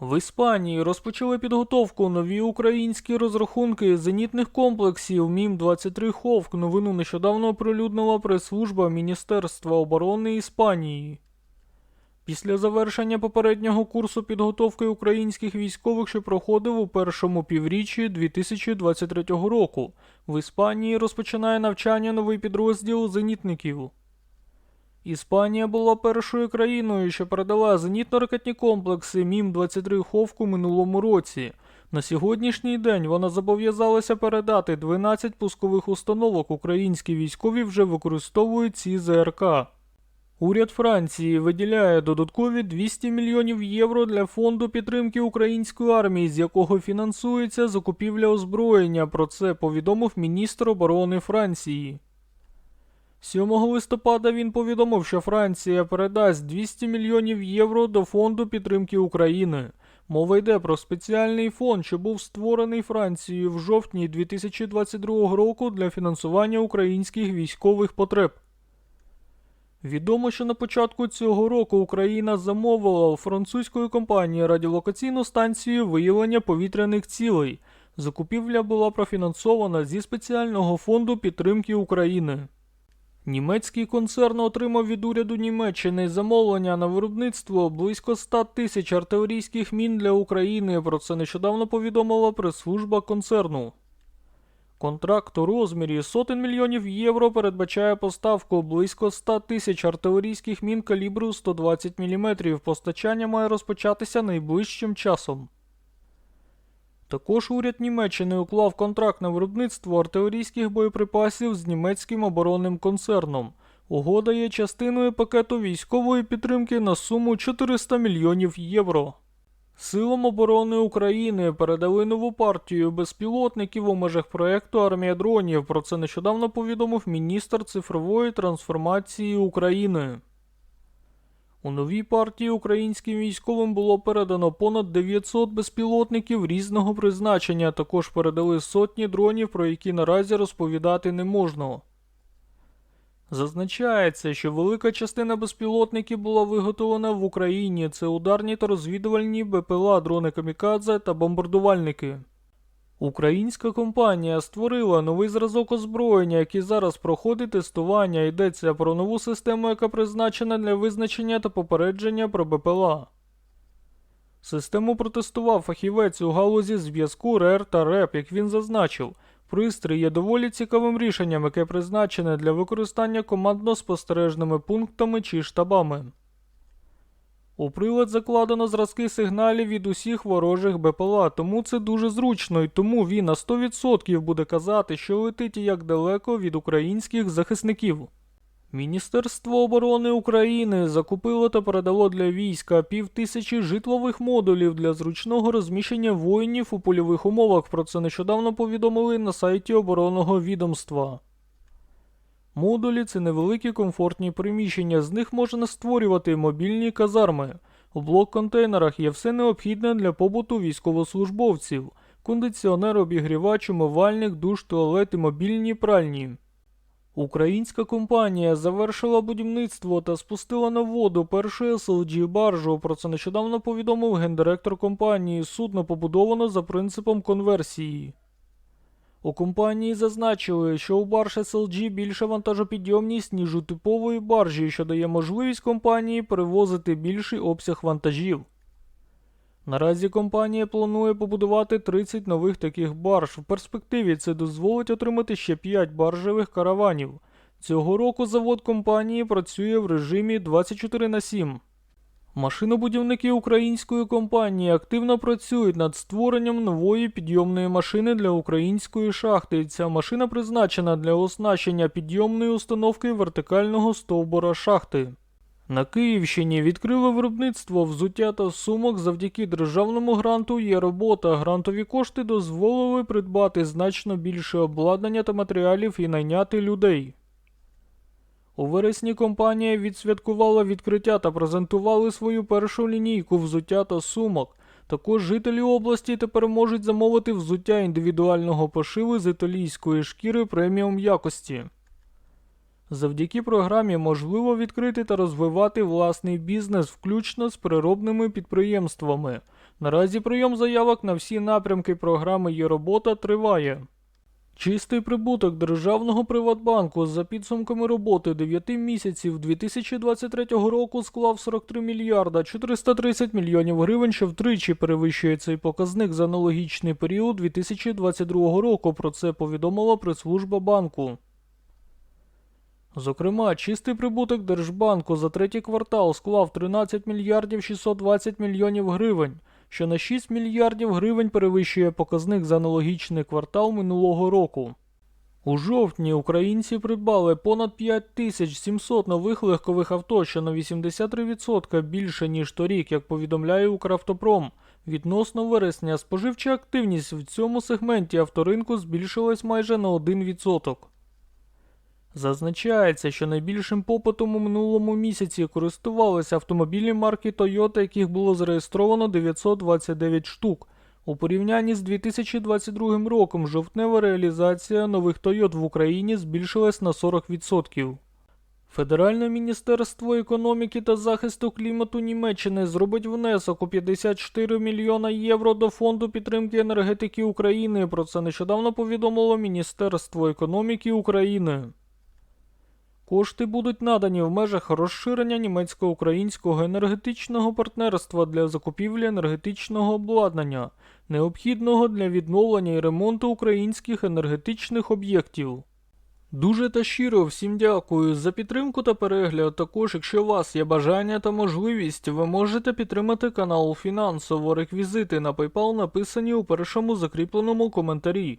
В Іспанії розпочали підготовку нові українські розрахунки зенітних комплексів МІМ-23 Ховк. Новину нещодавно оприлюднила прес-служба Міністерства оборони Іспанії. Після завершення попереднього курсу підготовки українських військових, що проходив у першому півріччі 2023 року, в Іспанії розпочинає навчання новий підрозділ зенітників. Іспанія була першою країною, що передала зенітно-ракетні комплекси МІМ-23 Ховку минулому році. На сьогоднішній день вона зобов'язалася передати 12 пускових установок. Українські військові вже використовують ці ЗРК. Уряд Франції виділяє додаткові 200 мільйонів євро для фонду підтримки української армії, з якого фінансується закупівля озброєння. Про це повідомив міністр оборони Франції. 7 листопада він повідомив, що Франція передасть 200 мільйонів євро до фонду підтримки України. Мова йде про спеціальний фонд, що був створений Францією в жовтні 2022 року для фінансування українських військових потреб. Відомо, що на початку цього року Україна замовила у французької компанії радіолокаційну станцію виявлення повітряних цілей. Закупівля була профінансована зі спеціального фонду підтримки України. Німецький концерн отримав від уряду Німеччини замовлення на виробництво близько 100 тисяч артилерійських мін для України. Про це нещодавно повідомила прес-служба концерну. Контракт у розмірі сотень мільйонів євро передбачає поставку близько 100 тисяч артилерійських мін калібру 120 мм. Постачання має розпочатися найближчим часом. Також уряд Німеччини уклав контракт на виробництво артилерійських боєприпасів з німецьким оборонним концерном. Угода є частиною пакету військової підтримки на суму 400 мільйонів євро. Силам оборони України передали нову партію безпілотників у межах проекту Армія дронів. Про це нещодавно повідомив міністр цифрової трансформації України. У новій партії українським військовим було передано понад 900 безпілотників різного призначення. Також передали сотні дронів, про які наразі розповідати не можна. Зазначається, що велика частина безпілотників була виготовлена в Україні. Це ударні та розвідувальні БПЛА, дрони камікадзе та бомбардувальники. Українська компанія створила новий зразок озброєння, який зараз проходить тестування. Йдеться про нову систему, яка призначена для визначення та попередження про БПЛА. Систему протестував фахівець у галузі зв'язку РЕР та РЕП, як він зазначив. Пристрій є доволі цікавим рішенням, яке призначене для використання командно-спостережними пунктами чи штабами. У прилад закладено зразки сигналів від усіх ворожих БПЛА, тому це дуже зручно і тому він на 100% буде казати, що летить як далеко від українських захисників. Міністерство оборони України закупило та передало для війська півтисячі житлових модулів для зручного розміщення воїнів у польових умовах. Про це нещодавно повідомили на сайті оборонного відомства. Модулі це невеликі комфортні приміщення, з них можна створювати мобільні казарми. У блок-контейнерах є все необхідне для побуту військовослужбовців: кондиціонер, обігрівач, умивальник, душ, туалет і мобільні пральні. Українська компанія завершила будівництво та спустила на воду першу SLG баржу. Про це нещодавно повідомив гендиректор компанії. Судно побудовано за принципом конверсії. У компанії зазначили, що у барж SLG більша вантажопідйомність, ніж у типової баржі, що дає можливість компанії перевозити більший обсяг вантажів. Наразі компанія планує побудувати 30 нових таких барж. В перспективі це дозволить отримати ще 5 баржевих караванів. Цього року завод компанії працює в режимі 24 на 7. Машинобудівники української компанії активно працюють над створенням нової підйомної машини для української шахти. Ця машина призначена для оснащення підйомної установки вертикального стовбура шахти. На Київщині відкрили виробництво взуття та сумок завдяки державному гранту є робота. Грантові кошти дозволили придбати значно більше обладнання та матеріалів і найняти людей. У вересні компанія відсвяткувала відкриття та презентували свою першу лінійку взуття та сумок. Також жителі області тепер можуть замовити взуття індивідуального пошиву з італійської шкіри преміум якості. Завдяки програмі можливо відкрити та розвивати власний бізнес, включно з переробними підприємствами. Наразі прийом заявок на всі напрямки програми є робота триває. Чистий прибуток державного Приватбанку за підсумками роботи 9 місяців 2023 року склав 43 мільярда 430 мільйонів гривень, що втричі перевищує цей показник за аналогічний період 2022 року. Про це повідомила прес-служба банку. Зокрема, чистий прибуток Держбанку за третій квартал склав 13 мільярдів 620 мільйонів гривень, що на 6 мільярдів гривень перевищує показник за аналогічний квартал минулого року. У жовтні українці придбали понад 5700 нових легкових авто, що на 83% більше ніж торік, як повідомляє Укравтопром. Відносно вересня споживча активність в цьому сегменті авторинку збільшилась майже на 1%. Зазначається, що найбільшим попитом у минулому місяці користувалися автомобілі марки Toyota, яких було зареєстровано 929 штук. У порівнянні з 2022 роком жовтнева реалізація нових Toyota в Україні збільшилась на 40%. Федеральне міністерство економіки та захисту клімату Німеччини зробить внесок у 54 мільйона євро до фонду підтримки енергетики України. Про це нещодавно повідомило Міністерство економіки України. Кошти будуть надані в межах розширення німецько-українського енергетичного партнерства для закупівлі енергетичного обладнання, необхідного для відновлення і ремонту українських енергетичних об'єктів. Дуже та щиро всім дякую за підтримку та перегляд. Також, якщо у вас є бажання та можливість, ви можете підтримати канал фінансово. Реквізити на PayPal написані у першому закріпленому коментарі.